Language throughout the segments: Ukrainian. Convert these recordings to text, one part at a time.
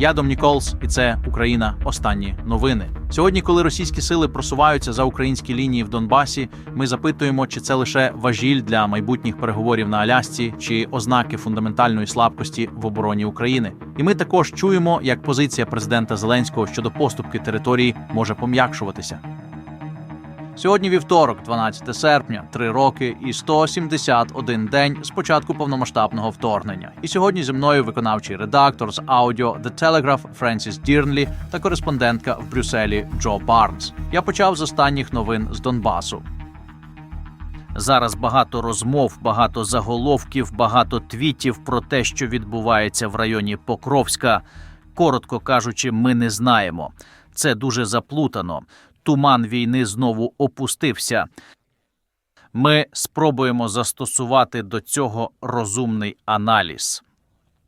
Я Дом Ніколс, і це Україна. Останні новини. Сьогодні, коли російські сили просуваються за українські лінії в Донбасі, ми запитуємо, чи це лише важіль для майбутніх переговорів на Алясці, чи ознаки фундаментальної слабкості в обороні України. І ми також чуємо, як позиція президента Зеленського щодо поступки території може пом'якшуватися. Сьогодні вівторок, 12 серпня, три роки і 171 день з початку повномасштабного вторгнення. І сьогодні зі мною виконавчий редактор з аудіо The Telegraph Френсіс Дірнлі та кореспондентка в Брюсселі Джо Барнс. Я почав з останніх новин з Донбасу. Зараз багато розмов, багато заголовків, багато твітів про те, що відбувається в районі Покровська. Коротко кажучи, ми не знаємо. Це дуже заплутано. Туман війни знову опустився. Ми спробуємо застосувати до цього розумний аналіз.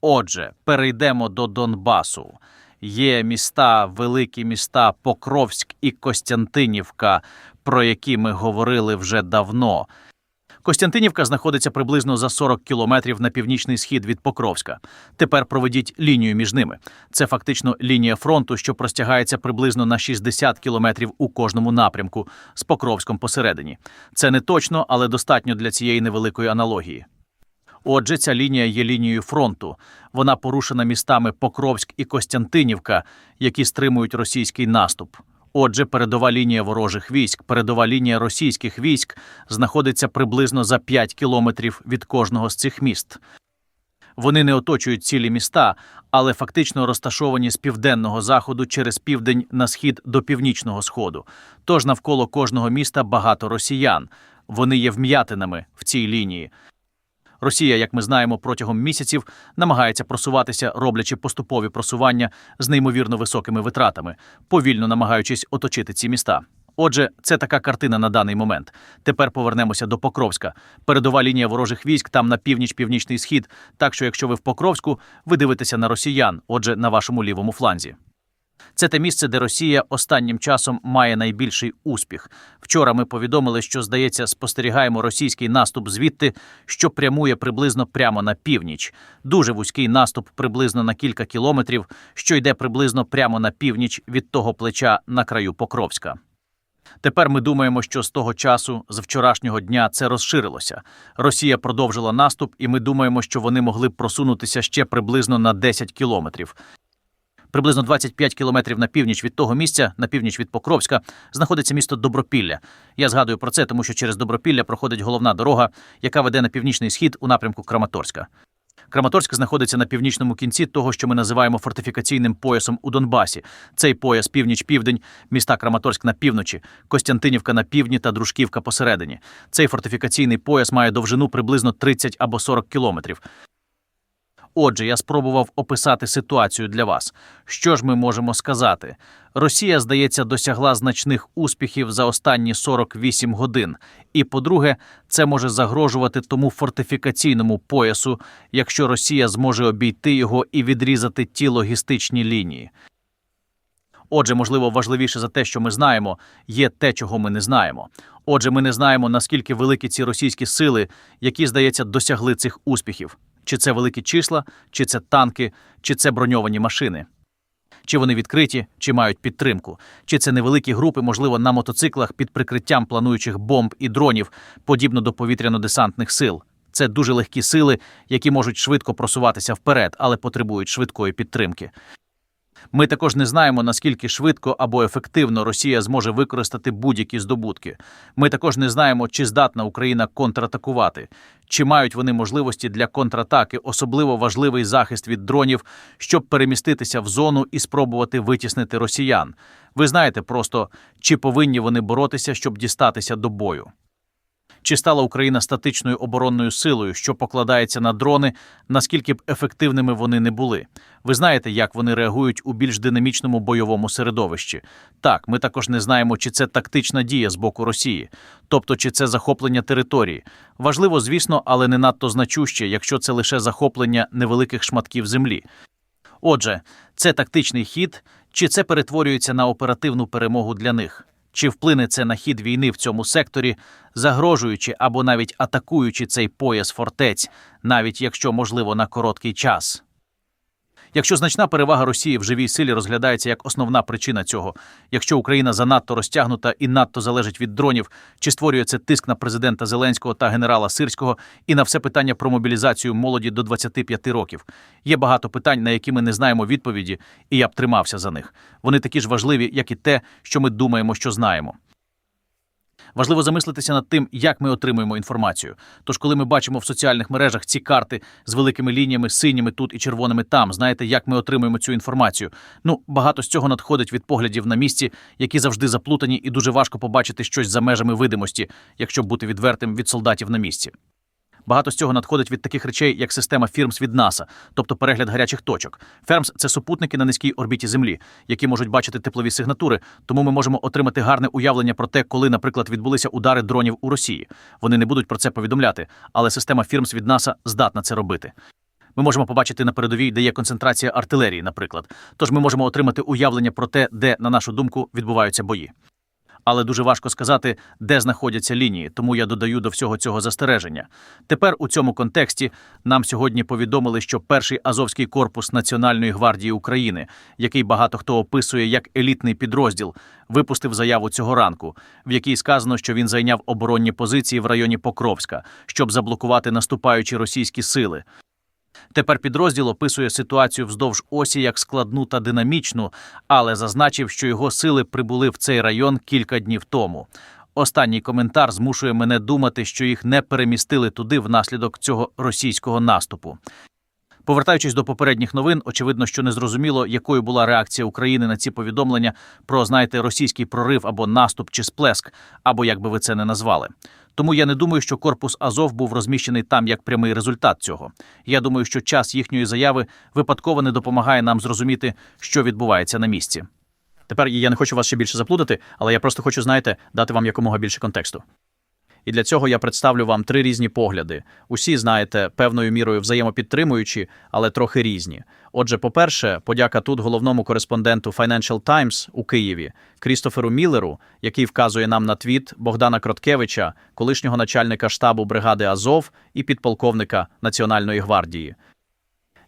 Отже, перейдемо до Донбасу. Є міста, великі міста Покровськ і Костянтинівка, про які ми говорили вже давно. Костянтинівка знаходиться приблизно за 40 кілометрів на північний схід від Покровська. Тепер проведіть лінію між ними. Це фактично лінія фронту, що простягається приблизно на 60 кілометрів у кожному напрямку з Покровськом посередині. Це не точно, але достатньо для цієї невеликої аналогії. Отже, ця лінія є лінією фронту. Вона порушена містами Покровськ і Костянтинівка, які стримують російський наступ. Отже, передова лінія ворожих військ, передова лінія російських військ знаходиться приблизно за 5 кілометрів від кожного з цих міст. Вони не оточують цілі міста, але фактично розташовані з південного заходу через південь на схід до північного сходу. Тож навколо кожного міста багато росіян. Вони є вм'ятинами в цій лінії. Росія, як ми знаємо, протягом місяців намагається просуватися, роблячи поступові просування з неймовірно високими витратами, повільно намагаючись оточити ці міста. Отже, це така картина на даний момент. Тепер повернемося до Покровська. Передова лінія ворожих військ там на північ, північний схід. Так що, якщо ви в Покровську, ви дивитеся на росіян, отже, на вашому лівому фланзі. Це те місце, де Росія останнім часом має найбільший успіх. Вчора ми повідомили, що, здається, спостерігаємо російський наступ звідти, що прямує приблизно прямо на північ. Дуже вузький наступ приблизно на кілька кілометрів, що йде приблизно прямо на північ від того плеча на краю Покровська. Тепер ми думаємо, що з того часу, з вчорашнього дня, це розширилося. Росія продовжила наступ, і ми думаємо, що вони могли просунутися ще приблизно на 10 кілометрів. Приблизно 25 кілометрів на північ від того місця, на північ від Покровська, знаходиться місто Добропілля. Я згадую про це, тому що через Добропілля проходить головна дорога, яка веде на північний схід у напрямку Краматорська. Краматорськ знаходиться на північному кінці того, що ми називаємо фортифікаційним поясом у Донбасі. Цей пояс північ-південь, міста Краматорськ на півночі, Костянтинівка на півдні та Дружківка посередині. Цей фортифікаційний пояс має довжину приблизно 30 або 40 кілометрів. Отже, я спробував описати ситуацію для вас. Що ж ми можемо сказати? Росія, здається, досягла значних успіхів за останні 48 годин. І, по-друге, це може загрожувати тому фортифікаційному поясу, якщо Росія зможе обійти його і відрізати ті логістичні лінії. Отже, можливо, важливіше за те, що ми знаємо, є те, чого ми не знаємо. Отже, ми не знаємо, наскільки великі ці російські сили, які, здається, досягли цих успіхів. Чи це великі числа, чи це танки, чи це броньовані машини. Чи вони відкриті, чи мають підтримку, чи це невеликі групи, можливо, на мотоциклах під прикриттям плануючих бомб і дронів, подібно до повітряно-десантних сил. Це дуже легкі сили, які можуть швидко просуватися вперед, але потребують швидкої підтримки. Ми також не знаємо, наскільки швидко або ефективно Росія зможе використати будь-які здобутки. Ми також не знаємо, чи здатна Україна контратакувати, чи мають вони можливості для контратаки, особливо важливий захист від дронів, щоб переміститися в зону і спробувати витіснити росіян. Ви знаєте просто, чи повинні вони боротися, щоб дістатися до бою. Чи стала Україна статичною оборонною силою, що покладається на дрони, наскільки б ефективними вони не були? Ви знаєте, як вони реагують у більш динамічному бойовому середовищі? Так, ми також не знаємо, чи це тактична дія з боку Росії, тобто чи це захоплення території. Важливо, звісно, але не надто значуще, якщо це лише захоплення невеликих шматків землі. Отже, це тактичний хід, чи це перетворюється на оперативну перемогу для них? Чи вплине це на хід війни в цьому секторі, загрожуючи або навіть атакуючи цей пояс фортець, навіть якщо можливо на короткий час? Якщо значна перевага Росії в живій силі розглядається як основна причина цього, якщо Україна занадто розтягнута і надто залежить від дронів, чи створює це тиск на президента Зеленського та генерала Сирського, і на все питання про мобілізацію молоді до 25 років, є багато питань, на які ми не знаємо відповіді, і я б тримався за них. Вони такі ж важливі, як і те, що ми думаємо, що знаємо. Важливо замислитися над тим, як ми отримуємо інформацію. Тож, коли ми бачимо в соціальних мережах ці карти з великими лініями, синіми тут і червоними там, знаєте, як ми отримуємо цю інформацію. Ну, багато з цього надходить від поглядів на місці, які завжди заплутані, і дуже важко побачити щось за межами видимості, якщо бути відвертим від солдатів на місці. Багато з цього надходить від таких речей, як система фірмс від НАСА, тобто перегляд гарячих точок. Фермс це супутники на низькій орбіті Землі, які можуть бачити теплові сигнатури, тому ми можемо отримати гарне уявлення про те, коли, наприклад, відбулися удари дронів у Росії. Вони не будуть про це повідомляти, але система фірмс від НАСА здатна це робити. Ми можемо побачити на передовій, де є концентрація артилерії, наприклад. Тож ми можемо отримати уявлення про те, де, на нашу думку, відбуваються бої але дуже важко сказати, де знаходяться лінії, тому я додаю до всього цього застереження. Тепер у цьому контексті нам сьогодні повідомили, що перший Азовський корпус Національної гвардії України, який багато хто описує як елітний підрозділ, випустив заяву цього ранку, в якій сказано, що він зайняв оборонні позиції в районі Покровська, щоб заблокувати наступаючі російські сили. Тепер підрозділ описує ситуацію вздовж осі як складну та динамічну, але зазначив, що його сили прибули в цей район кілька днів тому. Останній коментар змушує мене думати, що їх не перемістили туди внаслідок цього російського наступу. Повертаючись до попередніх новин, очевидно, що не зрозуміло, якою була реакція України на ці повідомлення про, знаєте, російський прорив або наступ чи сплеск, або як би ви це не назвали. Тому я не думаю, що корпус Азов був розміщений там як прямий результат цього. Я думаю, що час їхньої заяви випадково не допомагає нам зрозуміти, що відбувається на місці. Тепер я не хочу вас ще більше заплутати, але я просто хочу, знаєте, дати вам якомога більше контексту. І для цього я представлю вам три різні погляди. Усі, знаєте, певною мірою взаємопідтримуючі, але трохи різні. Отже, по-перше, подяка тут головному кореспонденту Financial Times у Києві Крістоферу Міллеру, який вказує нам на твіт Богдана Кроткевича, колишнього начальника штабу бригади Азов і підполковника Національної гвардії.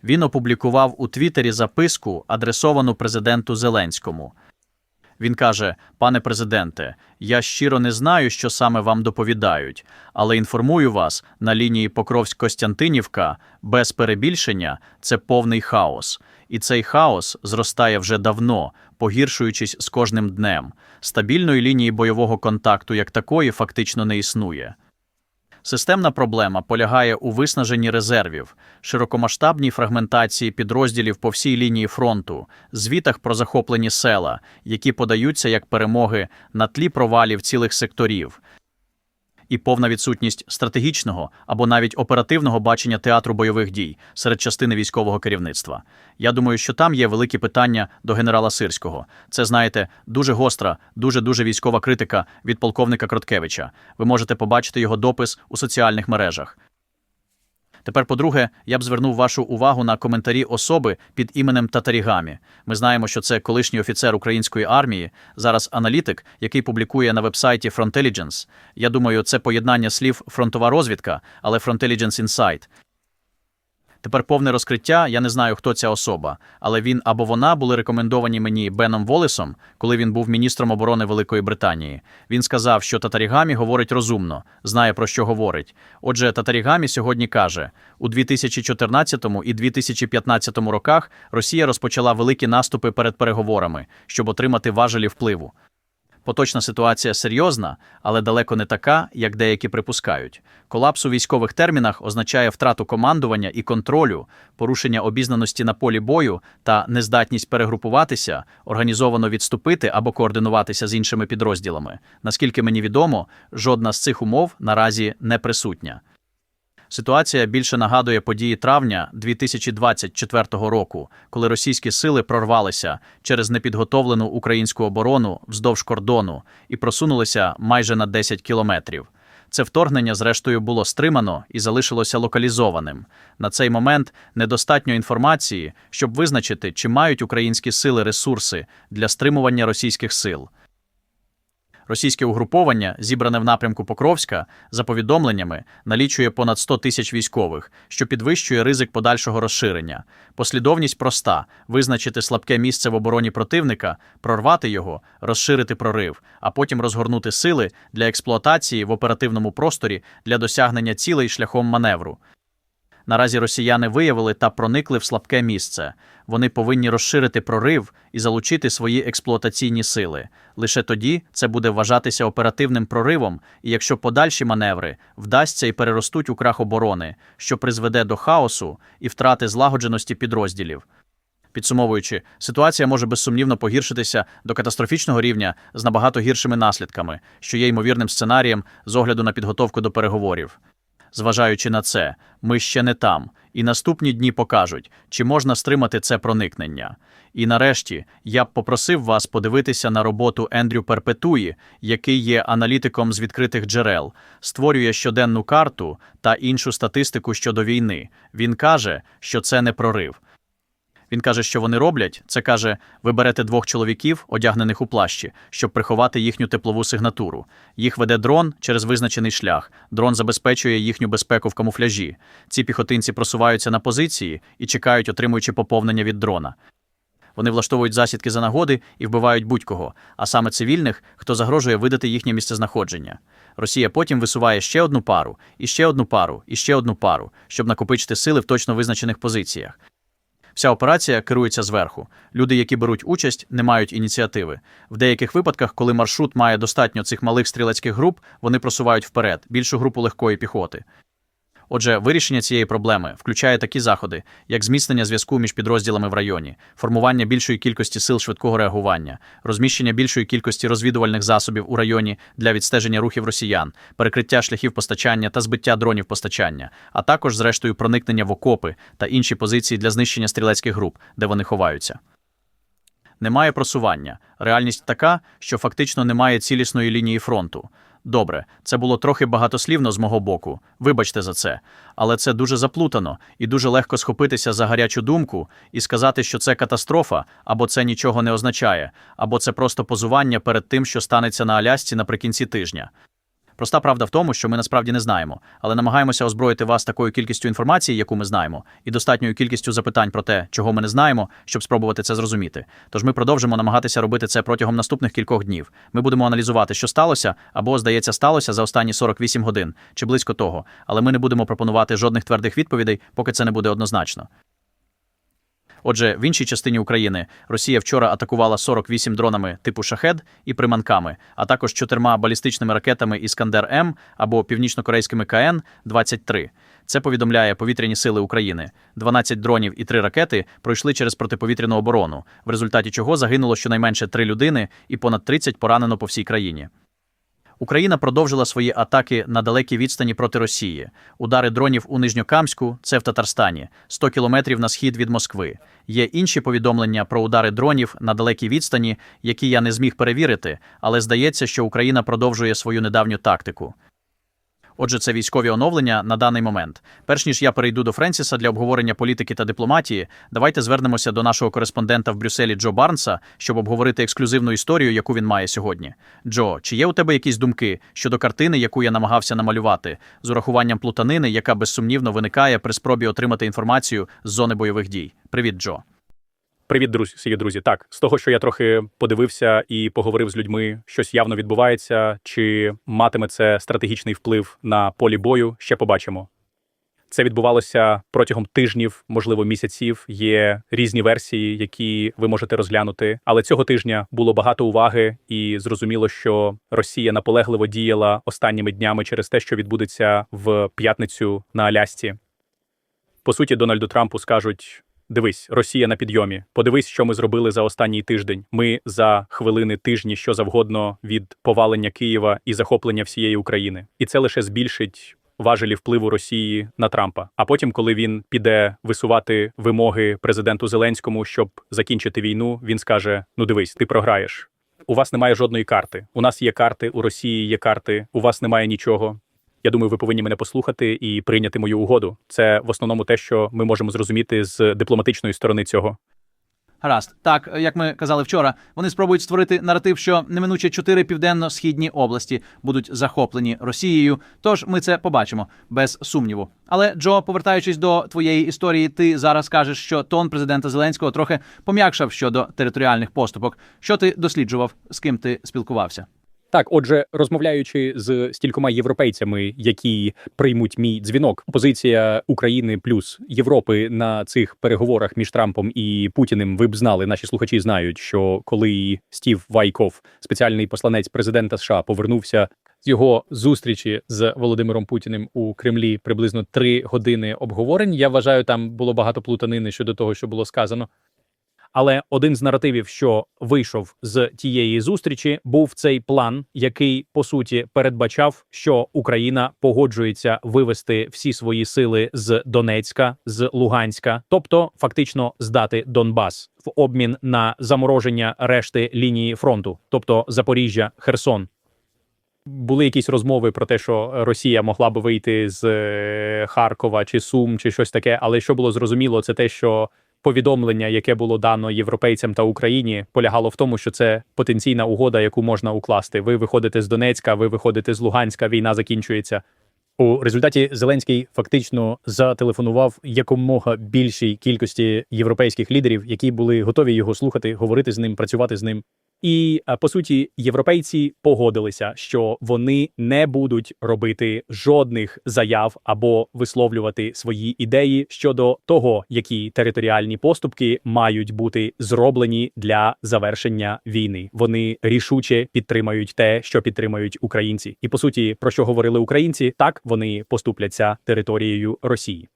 Він опублікував у Твіттері записку, адресовану президенту Зеленському. Він каже: Пане президенте, я щиро не знаю, що саме вам доповідають, але інформую вас на лінії Покровськ-Костянтинівка без перебільшення це повний хаос. І цей хаос зростає вже давно, погіршуючись з кожним днем. Стабільної лінії бойового контакту як такої фактично не існує. Системна проблема полягає у виснаженні резервів, широкомасштабній фрагментації підрозділів по всій лінії фронту, звітах про захоплені села, які подаються як перемоги на тлі провалів цілих секторів, і повна відсутність стратегічного або навіть оперативного бачення театру бойових дій серед частини військового керівництва. Я думаю, що там є великі питання до генерала Сирського. Це знаєте, дуже гостра, дуже дуже військова критика від полковника Кроткевича. Ви можете побачити його допис у соціальних мережах. Тепер, по-друге, я б звернув вашу увагу на коментарі особи під іменем Татарігамі. Ми знаємо, що це колишній офіцер української армії, зараз аналітик, який публікує на вебсайті Frontelligence. Я думаю, це поєднання слів фронтова розвідка, але Frontelligence Insight. Тепер повне розкриття. Я не знаю, хто ця особа, але він або вона були рекомендовані мені Беном Волесом, коли він був міністром оборони Великої Британії. Він сказав, що Татарігамі говорить розумно, знає про що говорить. Отже, Татарігамі сьогодні каже: у 2014 і 2015 роках Росія розпочала великі наступи перед переговорами, щоб отримати важелі впливу. Поточна ситуація серйозна, але далеко не така, як деякі припускають. Колапс у військових термінах означає втрату командування і контролю, порушення обізнаності на полі бою та нездатність перегрупуватися, організовано відступити або координуватися з іншими підрозділами. Наскільки мені відомо, жодна з цих умов наразі не присутня. Ситуація більше нагадує події травня 2024 року, коли російські сили прорвалися через непідготовлену українську оборону вздовж кордону і просунулися майже на 10 кілометрів. Це вторгнення, зрештою, було стримано і залишилося локалізованим. На цей момент недостатньо інформації, щоб визначити, чи мають українські сили ресурси для стримування російських сил. Російське угруповання, зібране в напрямку Покровська, за повідомленнями, налічує понад 100 тисяч військових, що підвищує ризик подальшого розширення. Послідовність проста: визначити слабке місце в обороні противника, прорвати його, розширити прорив, а потім розгорнути сили для експлуатації в оперативному просторі для досягнення цілей шляхом маневру. Наразі росіяни виявили та проникли в слабке місце. Вони повинні розширити прорив і залучити свої експлуатаційні сили. Лише тоді це буде вважатися оперативним проривом, і якщо подальші маневри вдасться і переростуть у крах оборони, що призведе до хаосу і втрати злагодженості підрозділів. Підсумовуючи, ситуація може безсумнівно погіршитися до катастрофічного рівня з набагато гіршими наслідками, що є ймовірним сценарієм з огляду на підготовку до переговорів. Зважаючи на це, ми ще не там, і наступні дні покажуть, чи можна стримати це проникнення. І нарешті я б попросив вас подивитися на роботу Ендрю Перпетуї, який є аналітиком з відкритих джерел, створює щоденну карту та іншу статистику щодо війни. Він каже, що це не прорив. Він каже, що вони роблять. Це каже: ви берете двох чоловіків, одягнених у плащі, щоб приховати їхню теплову сигнатуру. Їх веде дрон через визначений шлях. Дрон забезпечує їхню безпеку в камуфляжі. Ці піхотинці просуваються на позиції і чекають, отримуючи поповнення від дрона. Вони влаштовують засідки за нагоди і вбивають будь-кого, а саме цивільних, хто загрожує видати їхнє місцезнаходження. Росія потім висуває ще одну пару, і ще одну пару, і ще одну пару, щоб накопичити сили в точно визначених позиціях. Вся операція керується зверху. Люди, які беруть участь, не мають ініціативи. В деяких випадках, коли маршрут має достатньо цих малих стрілецьких груп, вони просувають вперед більшу групу легкої піхоти. Отже, вирішення цієї проблеми включає такі заходи, як зміцнення зв'язку між підрозділами в районі, формування більшої кількості сил швидкого реагування, розміщення більшої кількості розвідувальних засобів у районі для відстеження рухів росіян, перекриття шляхів постачання та збиття дронів постачання, а також, зрештою, проникнення в окопи та інші позиції для знищення стрілецьких груп, де вони ховаються. Немає просування. Реальність така, що фактично немає цілісної лінії фронту. Добре, це було трохи багатослівно з мого боку. Вибачте за це. Але це дуже заплутано і дуже легко схопитися за гарячу думку і сказати, що це катастрофа, або це нічого не означає, або це просто позування перед тим, що станеться на Алясці наприкінці тижня. Проста правда в тому, що ми насправді не знаємо, але намагаємося озброїти вас такою кількістю інформації, яку ми знаємо, і достатньою кількістю запитань про те, чого ми не знаємо, щоб спробувати це зрозуміти. Тож ми продовжимо намагатися робити це протягом наступних кількох днів. Ми будемо аналізувати, що сталося, або, здається, сталося за останні 48 годин чи близько того, але ми не будемо пропонувати жодних твердих відповідей, поки це не буде однозначно. Отже, в іншій частині України Росія вчора атакувала 48 дронами типу шахед і приманками, а також чотирма балістичними ракетами Іскандер М або північно-корейськими КН 23 Це повідомляє повітряні сили України. 12 дронів і 3 ракети пройшли через протиповітряну оборону, в результаті чого загинуло щонайменше 3 людини і понад 30 поранено по всій країні. Україна продовжила свої атаки на далекій відстані проти Росії. Удари дронів у Нижньокамську, це в Татарстані, 100 кілометрів на схід від Москви. Є інші повідомлення про удари дронів на далекій відстані, які я не зміг перевірити, але здається, що Україна продовжує свою недавню тактику. Отже, це військові оновлення на даний момент. Перш ніж я перейду до Френсіса для обговорення політики та дипломатії, давайте звернемося до нашого кореспондента в Брюсселі Джо Барнса, щоб обговорити ексклюзивну історію, яку він має сьогодні. Джо, чи є у тебе якісь думки щодо картини, яку я намагався намалювати, з урахуванням плутанини, яка безсумнівно виникає при спробі отримати інформацію з зони бойових дій? Привіт, Джо. Привіт, друзі, друзі. Так, з того, що я трохи подивився і поговорив з людьми, щось явно відбувається, чи матиме це стратегічний вплив на полі бою, ще побачимо. Це відбувалося протягом тижнів, можливо, місяців. Є різні версії, які ви можете розглянути. Але цього тижня було багато уваги, і зрозуміло, що Росія наполегливо діяла останніми днями через те, що відбудеться в п'ятницю на Алясці. По суті, Дональду Трампу скажуть. Дивись, Росія на підйомі. Подивись, що ми зробили за останній тиждень. Ми за хвилини, тижні, що завгодно від повалення Києва і захоплення всієї України, і це лише збільшить важелі впливу Росії на Трампа. А потім, коли він піде висувати вимоги президенту Зеленському, щоб закінчити війну, він скаже: Ну, дивись, ти програєш. У вас немає жодної карти. У нас є карти, у Росії є карти. У вас немає нічого. Я думаю, ви повинні мене послухати і прийняти мою угоду. Це в основному те, що ми можемо зрозуміти з дипломатичної сторони цього. Гаразд, так як ми казали вчора, вони спробують створити наратив, що неминуче чотири південно-східні області будуть захоплені Росією. Тож ми це побачимо без сумніву. Але Джо, повертаючись до твоєї історії, ти зараз кажеш, що тон президента Зеленського трохи пом'якшав щодо територіальних поступок. Що ти досліджував, з ким ти спілкувався? Так, отже, розмовляючи з стількома європейцями, які приймуть мій дзвінок, позиція України плюс Європи на цих переговорах між Трампом і Путіним, ви б знали, наші слухачі знають, що коли Стів Вайков, спеціальний посланець президента США, повернувся з його зустрічі з Володимиром Путіним у Кремлі приблизно три години обговорень. Я вважаю, там було багато плутанини щодо того, що було сказано. Але один з наративів, що вийшов з тієї зустрічі, був цей план, який по суті передбачав, що Україна погоджується вивести всі свої сили з Донецька, з Луганська, тобто фактично здати Донбас в обмін на замороження решти лінії фронту, тобто Запоріжжя, Херсон. Були якісь розмови про те, що Росія могла би вийти з е, Харкова чи Сум, чи щось таке. Але що було зрозуміло, це те, що повідомлення, яке було дано європейцям та Україні, полягало в тому, що це потенційна угода, яку можна укласти. Ви виходите з Донецька, ви виходите з Луганська, війна закінчується. У результаті Зеленський фактично зателефонував якомога більшій кількості європейських лідерів, які були готові його слухати, говорити з ним, працювати з ним. І по суті, європейці погодилися, що вони не будуть робити жодних заяв або висловлювати свої ідеї щодо того, які територіальні поступки мають бути зроблені для завершення війни. Вони рішуче підтримають те, що підтримують українці. І по суті, про що говорили українці, так вони поступляться територією Росії.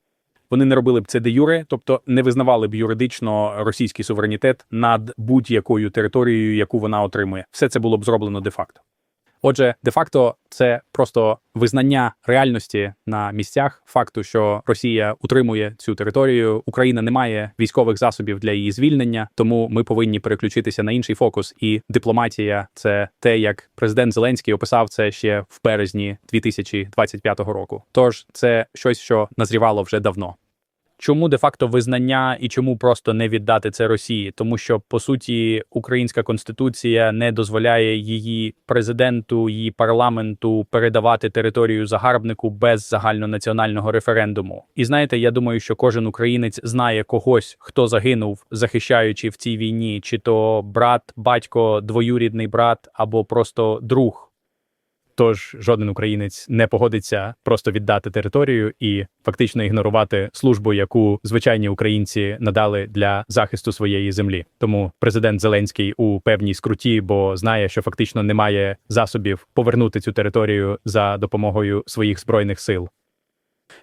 Вони не робили б це де юре, тобто не визнавали б юридично російський суверенітет над будь-якою територією, яку вона отримує. Все це було б зроблено де-факто. Отже, де-факто це просто визнання реальності на місцях факту, що Росія утримує цю територію. Україна не має військових засобів для її звільнення, тому ми повинні переключитися на інший фокус. І дипломатія це те, як президент Зеленський описав це ще в березні 2025 року. Тож це щось, що назрівало вже давно. Чому де-факто визнання і чому просто не віддати це Росії? Тому що по суті українська конституція не дозволяє її президенту, її парламенту передавати територію загарбнику без загальнонаціонального референдуму. І знаєте, я думаю, що кожен українець знає когось, хто загинув, захищаючи в цій війні, чи то брат, батько, двоюрідний брат або просто друг. Тож жоден українець не погодиться просто віддати територію і фактично ігнорувати службу, яку звичайні українці надали для захисту своєї землі. Тому президент Зеленський у певній скруті, бо знає, що фактично немає засобів повернути цю територію за допомогою своїх збройних сил.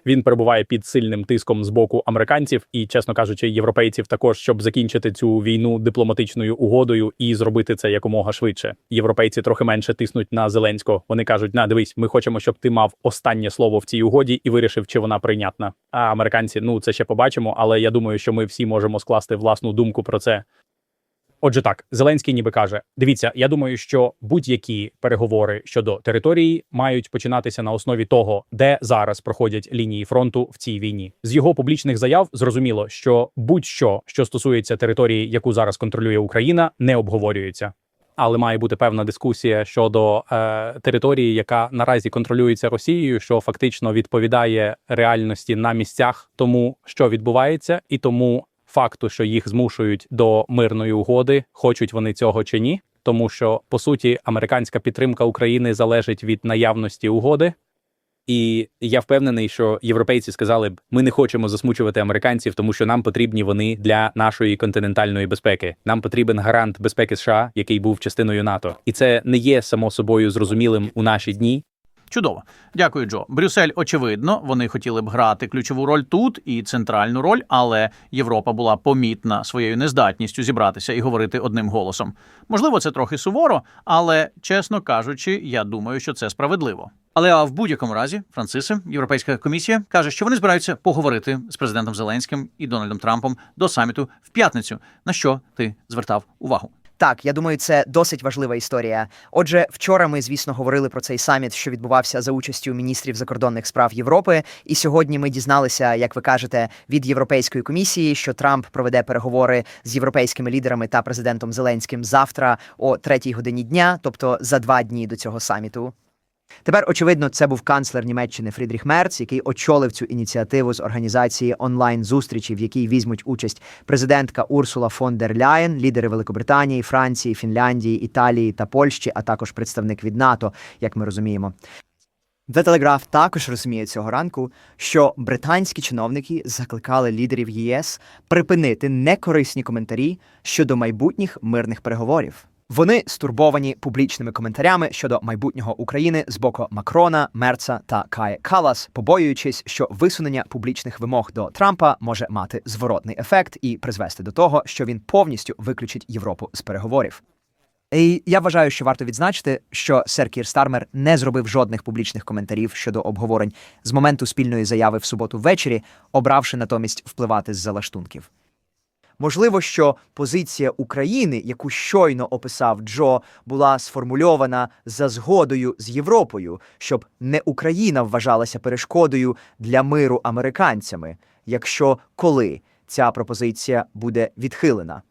Він перебуває під сильним тиском з боку американців і, чесно кажучи, європейців також, щоб закінчити цю війну дипломатичною угодою і зробити це якомога швидше. Європейці трохи менше тиснуть на Зеленського. Вони кажуть: на дивись, ми хочемо, щоб ти мав останнє слово в цій угоді і вирішив, чи вона прийнятна. А американці, ну це ще побачимо, але я думаю, що ми всі можемо скласти власну думку про це. Отже, так, Зеленський ніби каже: дивіться, я думаю, що будь-які переговори щодо території мають починатися на основі того, де зараз проходять лінії фронту в цій війні. З його публічних заяв зрозуміло, що будь-що, що стосується території, яку зараз контролює Україна, не обговорюється. Але має бути певна дискусія щодо е, території, яка наразі контролюється Росією, що фактично відповідає реальності на місцях тому, що відбувається, і тому факту, що їх змушують до мирної угоди, хочуть вони цього чи ні. Тому що по суті американська підтримка України залежить від наявності угоди. І я впевнений, що європейці сказали б: ми не хочемо засмучувати американців, тому що нам потрібні вони для нашої континентальної безпеки. Нам потрібен гарант безпеки США, який був частиною НАТО, і це не є само собою зрозумілим у наші дні. Чудово, дякую, Джо. Брюссель, очевидно, вони хотіли б грати ключову роль тут і центральну роль, але Європа була помітна своєю нездатністю зібратися і говорити одним голосом. Можливо, це трохи суворо, але чесно кажучи, я думаю, що це справедливо. Але в будь-якому разі, Францисе, Європейська комісія каже, що вони збираються поговорити з президентом Зеленським і Дональдом Трампом до саміту в п'ятницю. На що ти звертав увагу? Так, я думаю, це досить важлива історія. Отже, вчора ми, звісно, говорили про цей саміт, що відбувався за участю міністрів закордонних справ Європи. І сьогодні ми дізналися, як ви кажете, від Європейської комісії, що Трамп проведе переговори з європейськими лідерами та президентом Зеленським завтра о третій годині дня, тобто за два дні до цього саміту. Тепер, очевидно, це був канцлер Німеччини Фрідріх Мерц, який очолив цю ініціативу з організації онлайн-зустрічі, в якій візьмуть участь президентка Урсула фон дер Ляєн, лідери Великобританії, Франції, Фінляндії, Італії та Польщі, а також представник від НАТО, як ми розуміємо. The Telegraph також розуміє цього ранку, що британські чиновники закликали лідерів ЄС припинити некорисні коментарі щодо майбутніх мирних переговорів. Вони стурбовані публічними коментарями щодо майбутнього України з боку Макрона, Мерца та Кає Калас, побоюючись, що висунення публічних вимог до Трампа може мати зворотний ефект і призвести до того, що він повністю виключить Європу з переговорів. І я вважаю, що варто відзначити, що сер Кір Стармер не зробив жодних публічних коментарів щодо обговорень з моменту спільної заяви в суботу ввечері, обравши натомість впливати з залаштунків. Можливо, що позиція України, яку щойно описав Джо, була сформульована за згодою з Європою, щоб не Україна вважалася перешкодою для миру американцями, якщо коли ця пропозиція буде відхилена.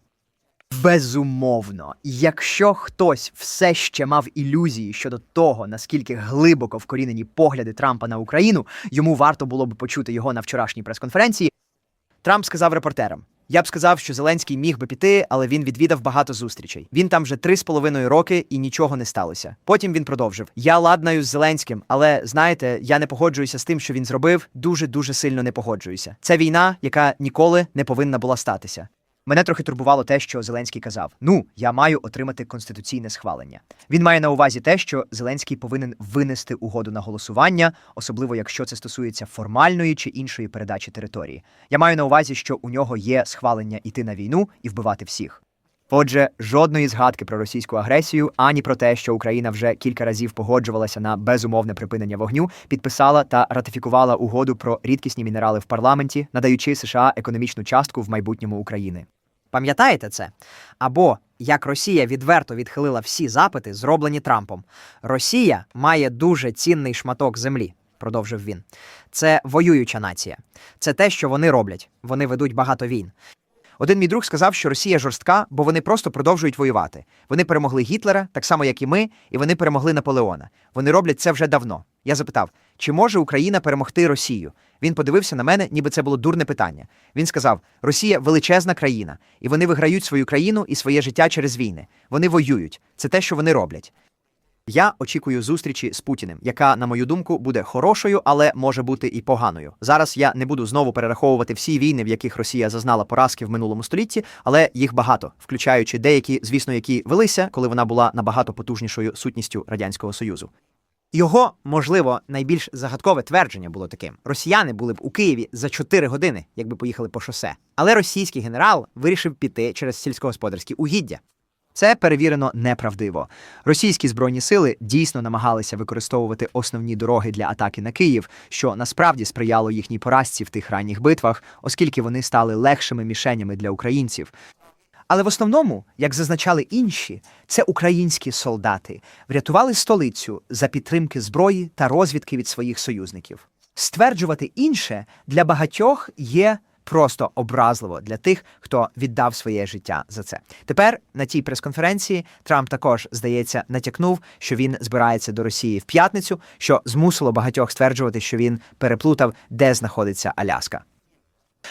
Безумовно, якщо хтось все ще мав ілюзії щодо того, наскільки глибоко вкорінені погляди Трампа на Україну, йому варто було б почути його на вчорашній прес-конференції. Трамп сказав репортерам: Я б сказав, що Зеленський міг би піти, але він відвідав багато зустрічей. Він там вже три з половиною роки і нічого не сталося. Потім він продовжив: Я ладнаю з Зеленським, але знаєте, я не погоджуюся з тим, що він зробив. Дуже дуже сильно не погоджуюся. Це війна, яка ніколи не повинна була статися. Мене трохи турбувало те, що Зеленський казав: Ну, я маю отримати конституційне схвалення. Він має на увазі те, що Зеленський повинен винести угоду на голосування, особливо якщо це стосується формальної чи іншої передачі території. Я маю на увазі, що у нього є схвалення йти на війну і вбивати всіх. Отже, жодної згадки про російську агресію, ані про те, що Україна вже кілька разів погоджувалася на безумовне припинення вогню, підписала та ратифікувала угоду про рідкісні мінерали в парламенті, надаючи США економічну частку в майбутньому України. Пам'ятаєте це? Або як Росія відверто відхилила всі запити, зроблені Трампом. Росія має дуже цінний шматок землі, продовжив він. Це воююча нація. Це те, що вони роблять. Вони ведуть багато війн. Один мій друг сказав, що Росія жорстка, бо вони просто продовжують воювати. Вони перемогли Гітлера, так само як і ми, і вони перемогли Наполеона. Вони роблять це вже давно. Я запитав, чи може Україна перемогти Росію? Він подивився на мене, ніби це було дурне питання. Він сказав: Росія величезна країна, і вони виграють свою країну і своє життя через війни. Вони воюють. Це те, що вони роблять. Я очікую зустрічі з Путіним, яка, на мою думку, буде хорошою, але може бути і поганою. Зараз я не буду знову перераховувати всі війни, в яких Росія зазнала поразки в минулому столітті, але їх багато, включаючи деякі, звісно, які велися, коли вона була набагато потужнішою сутністю радянського союзу. Його, можливо, найбільш загадкове твердження було таким: росіяни були б у Києві за 4 години, якби поїхали по шосе. Але російський генерал вирішив піти через сільськогосподарські угіддя. Це перевірено неправдиво. Російські збройні сили дійсно намагалися використовувати основні дороги для атаки на Київ, що насправді сприяло їхній поразці в тих ранніх битвах, оскільки вони стали легшими мішенями для українців. Але в основному, як зазначали інші, це українські солдати врятували столицю за підтримки зброї та розвідки від своїх союзників. Стверджувати інше для багатьох є просто образливо для тих, хто віддав своє життя за це. Тепер на тій прес-конференції Трамп також, здається, натякнув, що він збирається до Росії в п'ятницю, що змусило багатьох стверджувати, що він переплутав, де знаходиться Аляска.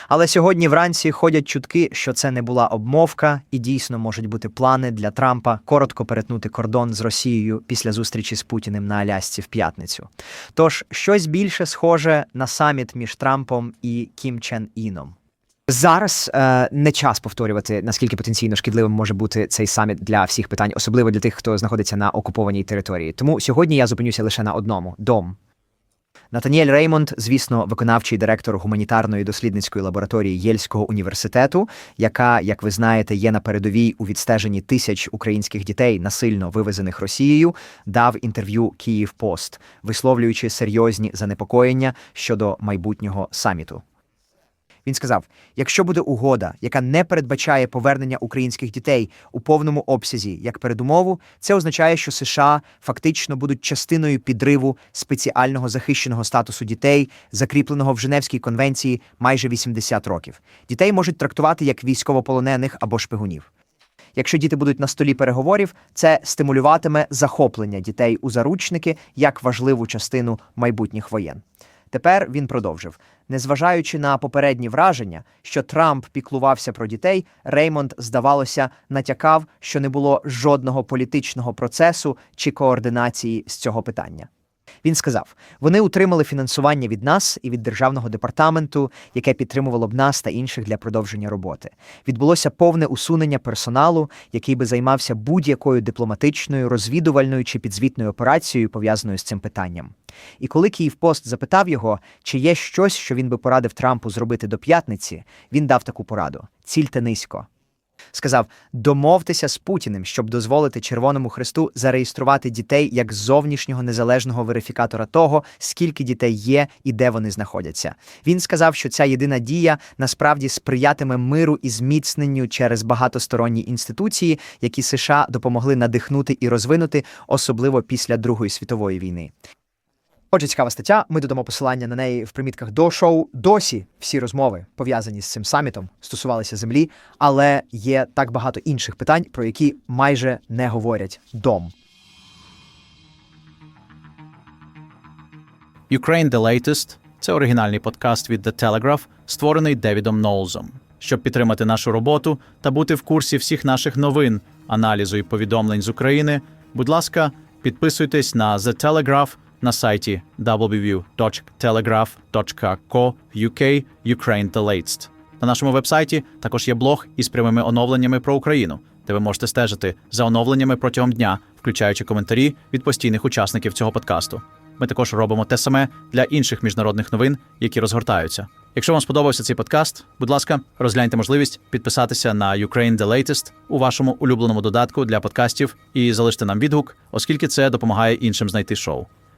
Але сьогодні вранці ходять чутки, що це не була обмовка, і дійсно можуть бути плани для Трампа коротко перетнути кордон з Росією після зустрічі з Путіним на Алясці в п'ятницю. Тож щось більше схоже на саміт між Трампом і Кім Чен Іном. Зараз е, не час повторювати, наскільки потенційно шкідливим може бути цей саміт для всіх питань, особливо для тих, хто знаходиться на окупованій території. Тому сьогодні я зупинюся лише на одному дом. Натаніель Реймонд, звісно, виконавчий директор гуманітарної дослідницької лабораторії Єльського університету, яка, як ви знаєте, є на передовій у відстеженні тисяч українських дітей, насильно вивезених Росією, дав інтерв'ю Київ Пост, висловлюючи серйозні занепокоєння щодо майбутнього саміту. Він сказав: якщо буде угода, яка не передбачає повернення українських дітей у повному обсязі як передумову, це означає, що США фактично будуть частиною підриву спеціального захищеного статусу дітей, закріпленого в Женевській конвенції майже 80 років. Дітей можуть трактувати як військовополонених або шпигунів. Якщо діти будуть на столі переговорів, це стимулюватиме захоплення дітей у заручники як важливу частину майбутніх воєн. Тепер він продовжив: незважаючи на попередні враження, що Трамп піклувався про дітей, Реймонд, здавалося, натякав, що не було жодного політичного процесу чи координації з цього питання. Він сказав: вони утримали фінансування від нас і від державного департаменту, яке підтримувало б нас та інших для продовження роботи. Відбулося повне усунення персоналу, який би займався будь-якою дипломатичною, розвідувальною чи підзвітною операцією, пов'язаною з цим питанням. І коли Київпост запитав його, чи є щось, що він би порадив Трампу зробити до п'ятниці, він дав таку пораду: цільте низько. Сказав: домовтеся з Путіним, щоб дозволити Червоному Хресту зареєструвати дітей як зовнішнього незалежного верифікатора того, скільки дітей є і де вони знаходяться. Він сказав, що ця єдина дія насправді сприятиме миру і зміцненню через багатосторонні інституції, які США допомогли надихнути і розвинути, особливо після Другої світової війни. Отже, цікава стаття. Ми додамо посилання на неї в примітках до шоу. Досі всі розмови пов'язані з цим самітом стосувалися землі, але є так багато інших питань, про які майже не говорять дом. Ukraine The Latest – це оригінальний подкаст від The Telegraph, створений Девідом Ноулзом. Щоб підтримати нашу роботу та бути в курсі всіх наших новин, аналізу і повідомлень з України, будь ласка, підписуйтесь на The Telegraph на сайті www.telegraph.co.uk Ukraine The Latest. На нашому вебсайті також є блог із прямими оновленнями про Україну, де ви можете стежити за оновленнями протягом дня, включаючи коментарі від постійних учасників цього подкасту. Ми також робимо те саме для інших міжнародних новин, які розгортаються. Якщо вам сподобався цей подкаст, будь ласка, розгляньте можливість підписатися на Ukraine The Latest у вашому улюбленому додатку для подкастів і залиште нам відгук, оскільки це допомагає іншим знайти шоу.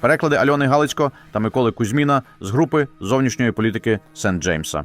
Переклади Альони Галицько та Миколи Кузьміна з групи зовнішньої політики Сент Джеймса.